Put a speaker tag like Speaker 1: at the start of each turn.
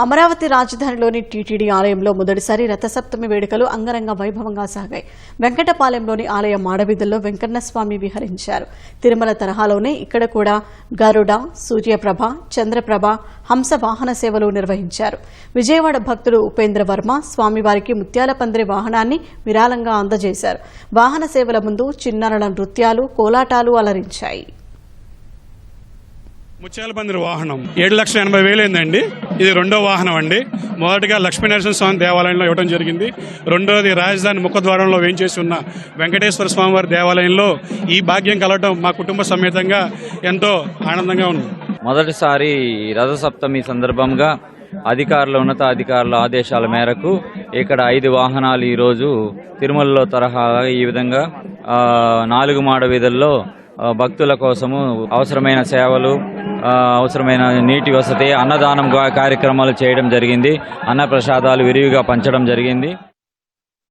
Speaker 1: Amaravati రాజధానిలోని TTD ఆలయంలో మొదటిసారి రథసప్తమి వేడుకలు అంగరంగ వైభవంగా సాగాయి. వెంకటపాలెంలోని ఆలయ మాడవీధుల్లో వెంకన్నస్వామి విహరించారు. తిరుమల తరహాలోనే ఇక్కడ కూడా గరుడ సూర్యప్రభ చంద్రప్రభ హంస వాహన సేవలు నిర్వహించారు. విజయవాడ భక్తుడు ఉపేంద్ర వర్మ స్వామివారికి ముత్యాల పందిరి వాహనాన్ని విరాళంగా అందజేశారు. వాహన సేవల ముందు చిన్నారుల నృత్యాలు కోలాటాలు అలరించాయి.
Speaker 2: ముత్యాల పందిరి వాహనం. ఏడు లక్షల ఎనభై వేలు అయిందండి ఇది రెండో వాహనం అండి. మొదటిగా లక్ష్మీనరసింహ స్వామి దేవాలయంలో ఇవ్వడం జరిగింది. రెండోది రాజధాని ముఖద్వారంలో వేయించేసి ఉన్న వెంకటేశ్వర స్వామివారి దేవాలయంలో ఈ భాగ్యం కలవడం మా కుటుంబ సమేతంగా ఎంతో ఆనందంగా ఉంది.
Speaker 3: మొదటిసారి రథసప్తమి సందర్భంగా అధికారుల ఉన్నతాధికారుల ఆదేశాల మేరకు ఇక్కడ ఐదు వాహనాలు ఈరోజు తిరుమలలో తరహా ఈ విధంగా నాలుగు మాడ వీధుల్లో భక్తుల కోసము అవసరమైన సేవలు అవసరమైన నీటి వసతి అన్నదానం కార్యక్రమాలు చేయడం జరిగింది. అన్న ప్రసాదాలు విరివిగా పంచడం జరిగింది.